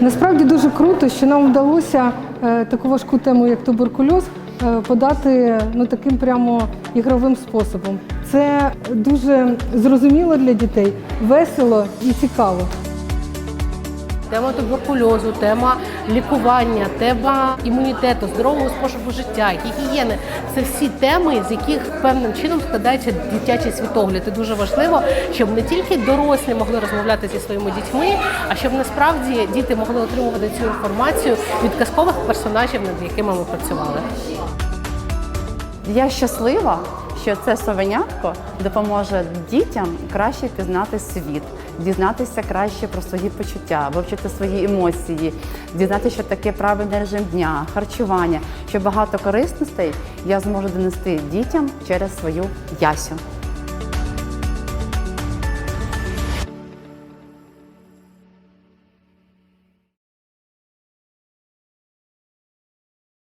Насправді дуже круто, що нам вдалося е, таку важку тему, як туберкульоз, е, подати ну таким прямо ігровим способом. Це дуже зрозуміло для дітей, весело і цікаво. Тема туберкульозу, тема лікування, тема імунітету, здорового способу життя, гігієни це всі теми, з яких певним чином складається дитячий світогляд. І дуже важливо, щоб не тільки дорослі могли розмовляти зі своїми дітьми, а щоб насправді діти могли отримувати цю інформацію від казкових персонажів, над якими ми працювали. Я щаслива, що це совенятко допоможе дітям краще пізнати світ, дізнатися краще про свої почуття, вивчити свої емоції, дізнатися, що таке правильний режим дня, харчування. Що багато корисностей я зможу донести дітям через свою ясю.